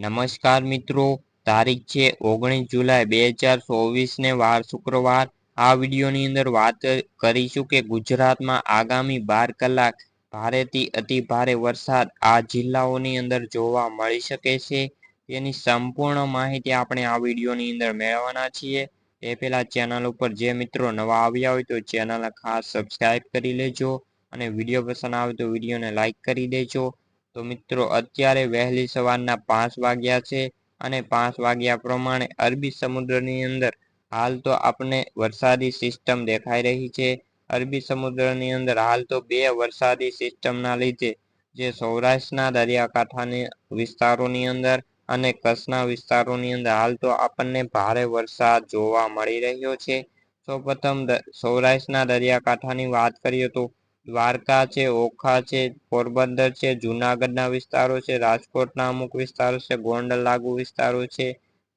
નમસ્કાર મિત્રો, તારીખ છે ઓગણીસ જુલાઈ બે હજાર ચોવીસને વાર શુક્રવાર. આ વિડીયોની અંદર વાત કરીશું કે ગુજરાતમાં આગામી બાર કલાક ભારેથી અતિ ભારે વરસાદ આ જિલ્લાઓની અંદર જોવા મળી શકે છે. તેની સંપૂર્ણ માહિતી આપણે આ વિડીયોની અંદર મેળવવાના છીએ. એ પહેલાં ચેનલ ઉપર જે મિત્રો નવા આવ્યા હોય તો ચેનલ ખાસ સબસ્ક્રાઈબ કરી લેજો અને વીડિયો પસંદ આવે તો વિડીયોને લાઇક કરી દેજો. તો મિત્રો, અત્યારે વહેલી સવારના પાંચ વાગ્યા છે અને પાંચ વાગ્યા પ્રમાણે અરબી સમુદ્રની અંદર હાલ તો આપણે વરસાદી સિસ્ટમ દેખાઈ રહી છે. અરબી સમુદ્રની અંદર હાલ તો બે વરસાદી સિસ્ટમના લીધે જે સૌરાષ્ટ્રના દરિયાકાંઠાની વિસ્તારોની અંદર અને કચ્છના વિસ્તારોની અંદર હાલ તો આપણને ભારે વરસાદ જોવા મળી રહ્યો છે. સૌપ્રથમ સૌરાષ્ટ્રના દરિયાકાંઠાની વાત કરીએ તો દ્વારકા છે, ઓખા છે, પોરબંદર છે, જુનાગઢના વિસ્તારો છે, રાજકોટના અમુક વિસ્તારો છે ગોંડલ લાગુ વિસ્તારો છે,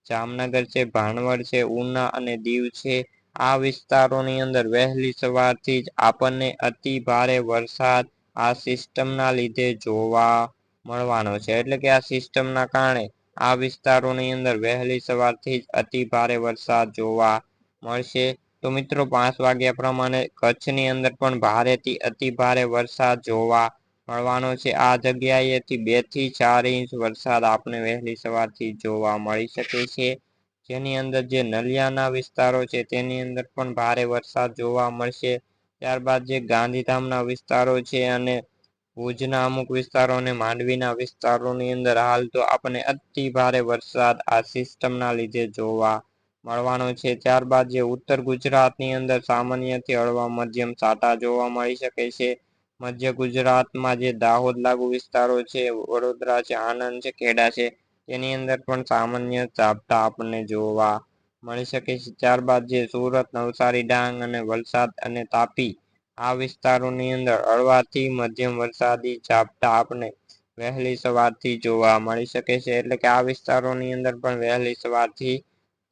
જામનગર છે, ભાણવડ છે, ઉના અને દીવ છે. આ વિસ્તારોની અંદર વહેલી સવારથી જ આપણને અતિ ભારે વરસાદ આ સિસ્ટમના લીધે જોવા મળવાનો છે. એટલે કે આ સિસ્ટમના કારણે આ વિસ્તારોની અંદર વહેલી સવારથી જ અતિ ભારે વરસાદ જોવા મળશે. તો મિત્રો પાંચ વાગ્યા પ્રમાણે કચ્છની અંદર પણ ભારેથી અતિ ભારે વરસાદ જોવા મળવાનો છે. આ જગ્યાએથી બેથી ચાર ઇંચ વરસાદ આપણે વહેલી સવારથી જોવા મળી શકે છે. જેની અંદર જે નલિયાના વિસ્તારો છે, તેની અંદર પણ ભારે વરસાદ જોવા મળશે. ત્યારબાદ જે ગાંધીધામના વિસ્તારો છે અને ભુજના અમુક વિસ્તારો અને માંડવીના વિસ્તારોની અંદર હાલ તો આપણે અતિ ભારે વરસાદ આ સિસ્ટમના લીધે જોવા મળવાનો છે. ત્યારબાદ જે ઉત્તર ગુજરાતની અંદર સામાન્યથી હળવા મધ્યમ સાટા જોવા મળી શકે છે. મધ્ય ગુજરાતમાં જે દાહોદ લાગુ વિસ્તારો છે, વડોદરા છે, આણંદ છે, ખેડા છે, તેની અંદર પણ સામાન્ય ઝાપટા આપણને જોવા મળી શકે છે. ત્યારબાદ જે સુરત, નવસારી, ડાંગ અને વલસાડ અને તાપી આ વિસ્તારોની અંદર હળવાથી મધ્યમ વરસાદી ઝાપટા આપણે વહેલી સવારથી જોવા મળી શકે છે. એટલે કે આ વિસ્તારોની અંદર પણ વહેલી સવારથી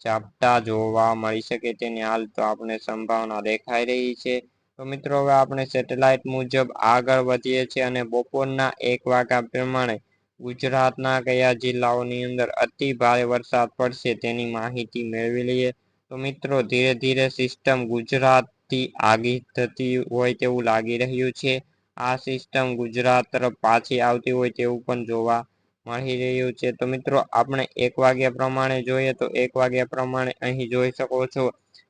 ઝાપટા જોવા મળી શકે તેની હાલ તો આપણે સંભાવના દેખાઈ રહી છે. તો મિત્રો, હવે આપણે સેટેલાઇટ મુજબ આગળ વધીએ છીએ અને બપોરના એક વાગ્યા પ્રમાણે ગુજરાતના કયા જિલ્લાઓની અંદર અતિ ભારે વરસાદ પડશે તેની માહિતી મેળવી લઈએ. તો મિત્રો, ધીરે ધીરે સિસ્ટમ ગુજરાતથી આગી થતી હોય તેવું લાગી રહ્યું છે. આ સિસ્ટમ ગુજરાત તરફ પાછી આવતી હોય તેવું પણ જોવા મળી રહ્યું છે. તો મિત્રો, આપણે એક વાગ્યા પ્રમાણે જોઈએ તો એક વાગ્યા પ્રમાણે અહીં જોઈ શકો છો.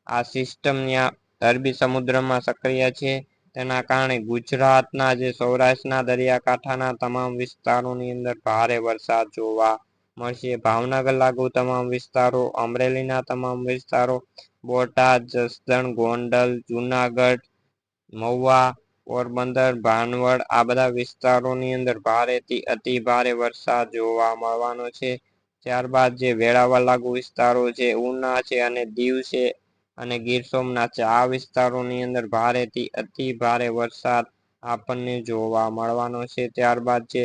આ સિસ્ટમ ત્યાં અરબી સમુદ્રમાં સક્રિય છે. તેના કારણે ગુજરાતના જે સૌરાષ્ટ્રના દરિયાકાંઠાના તમામ વિસ્તારોની અંદર ભારે વરસાદ જોવા મળશે. ભાવનગર લાગુ તમામ વિસ્તારો, અમરેલીના તમામ વિસ્તારો, બોટાદ, જસદણ, ગોંડલ, જુનાગઢ, મહુવા પોરબંદર, ભાનવડ આ બધા વિસ્તારોની અંદર ભારેથી અતિ ભારે વરસાદ જોવા મળવાનો છે. ત્યારબાદ જે વેળાવળ લાગુ વિસ્તારો છે, ઉના છે અને દીવ છે અને ગીર સોમનાથ છે, આ વિસ્તારોની અંદર ભારેથી અતિ ભારે વરસાદ આપણને જોવા મળવાનો છે. ત્યારબાદ જે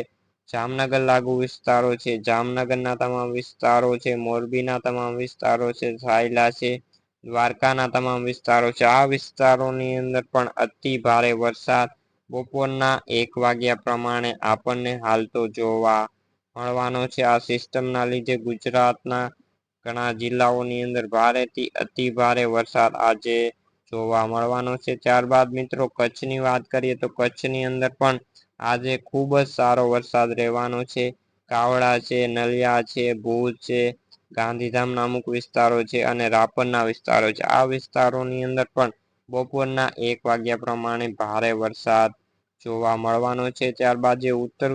જામનગર લાગુ વિસ્તારો છે, જામનગરના તમામ વિસ્તારો છે, મોરબીના તમામ વિસ્તારો છે, સાયલા છે દ્વારકાના તમામ વિસ્તારો છે. આ વિસ્તારોની અંદર પણ અતિ ભારે વરસાદ બપોરના એક વાગ્યા પ્રમાણે આપણને હાલ તો જોવા મળવાનો છે. આ સિસ્ટમના લીધે ગુજરાતના ઘણા જિલ્લાઓની અંદર ભારેથી અતિ ભારે વરસાદ આજે જોવા મળવાનો છે. ત્યારબાદ મિત્રો કચ્છની વાત કરીએ તો કચ્છની અંદર પણ આજે ખૂબ જ સારો વરસાદ રહેવાનો છે. કાવડા છે, નલિયા છે, ભુજ છે ગાંધીધામના અમુક વિસ્તારો છે અને રાપરના વિસ્તારો છે. આ વિસ્તારોની અંદર પણ બપોરના એક વાગ્યા પ્રમાણે ભારે વરસાદ જોવા મળવાનો છે. ત્યારબાદ જે ઉત્તર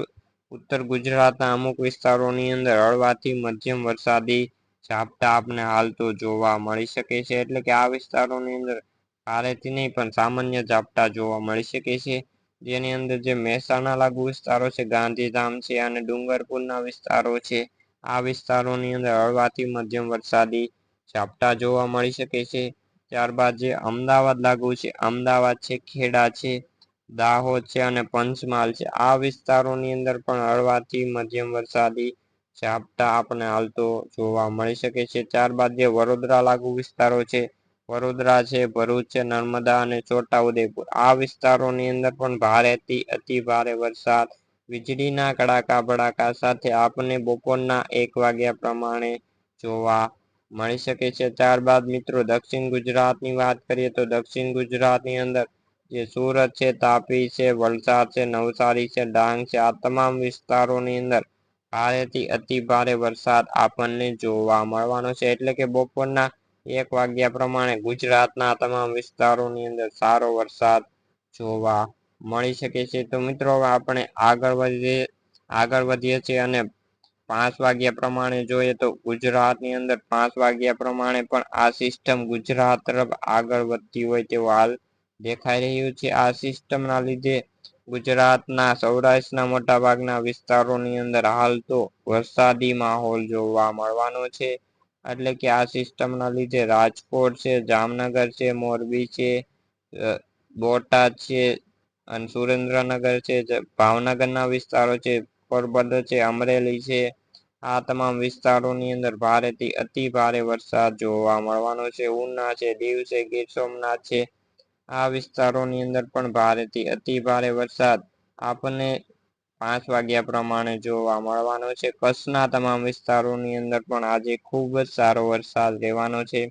ઉત્તર ગુજરાતના અમુક વિસ્તારોની અંદર હળવાથી મધ્યમ વરસાદી ઝાપટા આપને હાલ તો જોવા મળી શકે છે. એટલે કે આ વિસ્તારોની અંદર ભારેથી નહીં, પણ સામાન્ય ઝાપટા જોવા મળી શકે છે. જેની અંદર જે મહેસાણા લાગુ વિસ્તારો છે, ગાંધીધામ છે અને ડુંગરપુરના વિસ્તારો છે આ વિસ્તારોની અંદર હળવાથી મધ્યમ વરસાદી ઝાપટા જોવા મળી શકે છે. ત્યારબાદ જે અમદાવાદ લાગુ છે, અમદાવાદ છે, ખેડા છે, દાહોદ છે અને પંચમહાલ છે. આ વિસ્તારોની અંદર પણ હળવાથી મધ્યમ વરસાદી ઝાપટા આપણે હાલતો જોવા મળી શકે છે. ત્યારબાદ જે વડોદરા લાગુ વિસ્તારો છે, વડોદરા છે, ભરૂચ છે, નર્મદા અને છોટાઉદેપુર. આ વિસ્તારોની અંદર પણ ભારેથી અતિ ભારે વરસાદ વીજળીના કડાકા ભડાકા સાથે આપણને બપોરના એક વાગ્યા પ્રમાણે જોવા મળી શકે છે. ત્યારબાદ મિત્રો, દક્ષિણ ગુજરાતની વાત કરીએ તો દક્ષિણ ગુજરાતની અંદર જે સુરત છે, તાપી છે, વલસાડ છે, નવસારી છે, ડાંગ છે, આ તમામ વિસ્તારોની અંદર ભારેથી અતિ ભારે વરસાદ આપણને જોવા મળવાનો છે. એટલે કે બપોરના એક વાગ્યા પ્રમાણે ગુજરાતના તમામ વિસ્તારોની અંદર સારો વરસાદ જોવા મળી શકે છે. તો મિત્રો આપણે આગળ વધીએ આગળ વધીએ છીએ અને પાંચ વાગ્યા પ્રમાણે જોઈએ તો ગુજરાતની અંદર પાંચ વાગ્યા પ્રમાણે પણ આ સિસ્ટમ ગુજરાત તરફ આગળ વધતી હોય તેવું હાલ દેખાઈ રહ્યું છે. આ સિસ્ટમના લીધે ગુજરાતના, સૌરાષ્ટ્રના મોટા ભાગના વિસ્તારોની અંદર હાલ તો વરસાદી માહોલ જોવા મળવાનો છે. એટલે કે આ સિસ્ટમના લીધે રાજકોટ છે, જામનગર છે, મોરબી છે બોટાદ છે અને સુરેન્દ્રનગર છે ભાવનગરના વિસ્તારો છે, પોરબંદર છે, અમરેલી છે, આ તમામ વિસ્તારોની અંદર ભારેથી અતિ ભારે વરસાદ જોવા મળવાનો છે. ઉના છે, દીવ છે, ગીર સોમનાથ છે, આ વિસ્તારોની અંદર પણ ભારેથી અતિ ભારે વરસાદ આપણને પાંચ વાગ્યા પ્રમાણે જોવા મળવાનો છે. કચ્છના તમામ વિસ્તારોની અંદર પણ આજે ખૂબ જ સારો વરસાદ રહેવાનો છે.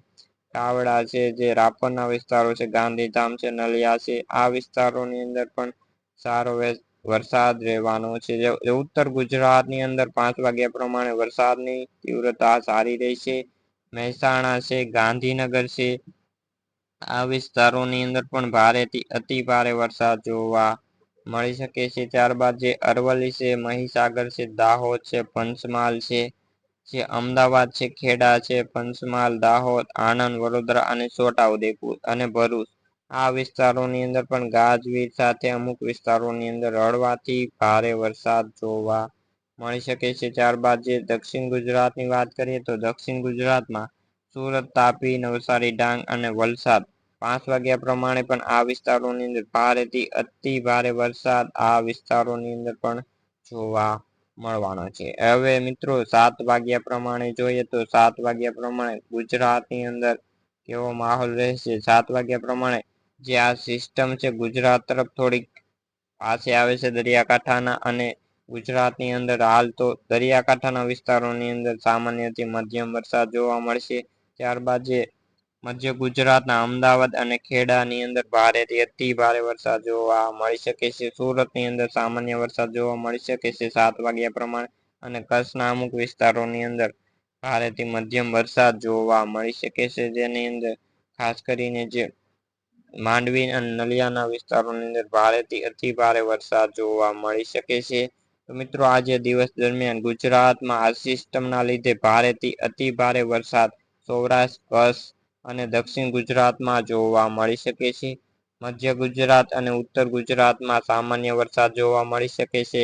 કાવડા છે, જે રાપરના વિસ્તારો છે, ગાંધીધામ છે, નલિયા છે. આ વિસ્તારોની અંદર પણ સારો વરસાદ રહેવાનો છે. ઉત્તર ગુજરાતની અંદર પાંચ વાગ્યા પ્રમાણે વરસાદની તીવ્રતા સારી રહેશે મહેસાણા છે, ગાંધીનગર છે. આ વિસ્તારોની અંદર પણ ભારેથી અતિ ભારે વરસાદ જોવા મળી શકે છે. ત્યારબાદ જે અરવલ્લી છે, મહીસાગર છે, દાહોદ છે, પંચમહાલ છે. જે અમદાવાદ છે, ખેડા છે, પંચમહાલ, દાહોદ, આણંદ, વડોદરા અને છોટાઉદેપુર અને ભરૂચ. આ વિસ્તારોની અંદર પણ ગાજવીજ સાથે અમુક વિસ્તારોની અંદર હળવાથી ભારે વરસાદ જોવા મળી શકે છે. ત્યારબાદ જે દક્ષિણ ગુજરાતની વાત કરીએ તો દક્ષિણ ગુજરાતમાં સુરત, તાપી, નવસારી, ડાંગ અને વલસાડ પાંચ વાગ્યા પ્રમાણે પણ આ વિસ્તારોની અંદર ભારેથી અતિ ભારે વરસાદ આ વિસ્તારોની અંદર પણ જોવા મળવાનો છે. હવે મિત્રો સાત વાગ્યા પ્રમાણે જોઈએ તો સાત વાગ્યા પ્રમાણે ગુજરાતની અંદર કેવો માહોલ રહેશે? સાત વાગ્યા પ્રમાણે જે આ સિસ્ટમ છે, ગુજરાત તરફ થોડીક પાસે આવે છે દરિયાકાંઠાના અને ગુજરાતની અંદર હાલ તો દરિયાકાંઠાના વિસ્તારોની અંદર સામાન્યથી મધ્યમ વરસાદ જોવા મળશે. ત્યારબાદ જે મધ્ય ગુજરાતના અમદાવાદ અને ખેડાની અંદર ભારેથી અતિ ભારે વરસાદ જોવા મળી શકે છે. સુરતની અંદર સામાન્ય વરસાદ જોવા મળી શકે છે. સાત વાગ્યા પ્રમાણે અને કચ્છના અમુક વિસ્તારોની અંદર ભારેથી મધ્યમ વરસાદ જોવા મળી શકે છે. જેની અંદર ખાસ કરીને જે માંડવી અને નલિયાના વિસ્તારોની અંદર ભારેથી અતિ ભારે વરસાદ જોવા મળી શકે છે. તો મિત્રો, આજે દિવસ દરમિયાન ગુજરાતમાં આ સિસ્ટમના લીધે ભારેથી અતિ ભારે વરસાદ સૌરાષ્ટ્ર, કચ્છ અને દક્ષિણ ગુજરાતમાં જોવા મળી શકે છે. મધ્ય ગુજરાત અને ઉત્તર ગુજરાતમાં સામાન્ય વરસાદ જોવા મળી શકે છે.